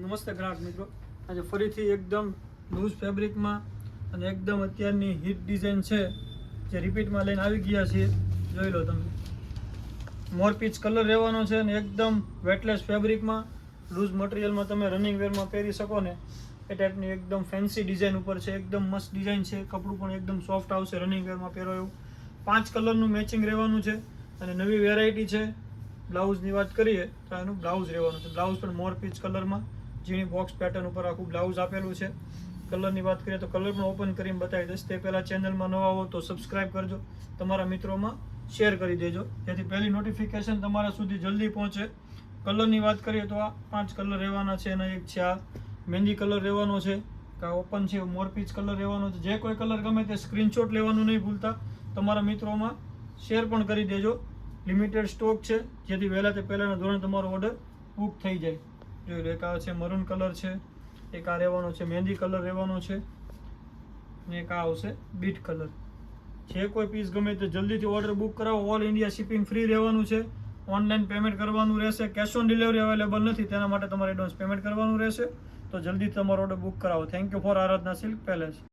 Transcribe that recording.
નમસ્તે ગ્રાહક મિત્રો. આજે ફરીથી એકદમ લૂઝ ફેબ્રિકમાં અને એકદમ અત્યારની હિટ ડિઝાઇન છે, જે રિપીટમાં લઈને આવી ગયા છીએ. જોઈ લો તમે. મોર પીચ કલર રહેવાનો છે અને એકદમ વેટલેસ ફેબ્રિકમાં લૂઝ મટીરિયલમાં તમે રનિંગ વેરમાં પહેરી શકો ને, એ ટાઈપની એકદમ ફેન્સી ડિઝાઇન ઉપર છે. એકદમ મસ્ત ડિઝાઇન છે. કપડું પણ એકદમ સોફ્ટ આવશે રનિંગ વેરમાં પહેરો એવું. પાંચ કલરનું મેચિંગ રહેવાનું છે અને નવી વેરાયટી છે. બ્લાઉઝની વાત કરીએ તો એનું બ્લાઉઝ રહેવાનું છે. બ્લાઉઝ પણ મોર પીચ કલરમાં ઝીણી બોક્સ પેટર્ન ઉપર આખું બ્લાઉઝ આપેલું છે. કલરની વાત કરીએ તો કલર પણ ઓપન કરીને બતાવી દઈશ. તે પહેલાં ચેનલમાં નવા હો તો સબસ્ક્રાઇબ કરજો. તમારા મિત્રોમાં શેર કરી દેજો. જેથી પહેલી નોટિફિકેશન તમારા સુધી જલ્દી પહોંચે. કલરની વાત કરીએ તો આ પાંચ કલર રહેવાના છે અને એક છે આ મહેંદી કલર રહેવાનો છે. કાં ઓપન છે મોરપીચ કલર રહેવાનો છે. જે કોઈ કલર ગમે તે સ્ક્રીનશોટ લેવાનું નહીં ભૂલતા. તમારા મિત્રોમાં શેર પણ કરી દેજો. લિમિટેડ સ્ટોક છે. જેથી વહેલા તે પહેલાંના ધોરણે તમારો ઓર્ડર બુક થઈ જાય. જોઈ લો એક આ છે મરૂન કલર છે, એક આ રહેવાનો છે મહેંદી કલર રહેવાનો છે, ને એક આ આવશે બીટ કલર જે કોઈ પીસ ગમે તે જલ્દીથી ઓર્ડર બુક કરાવો ઓલ ઇન્ડિયા શિપિંગ ફ્રી રહેવાનું છે ઓનલાઈન પેમેન્ટ કરવાનું રહેશે કેશ ઓન ડિલિવરી અવેલેબલ નથી, તેના માટે તમારે એડવાન્સ પેમેન્ટ કરવાનું રહેશે. તો જલ્દી તમારો ઓર્ડર બુક કરાવો. Thank you for Aradhana silk palace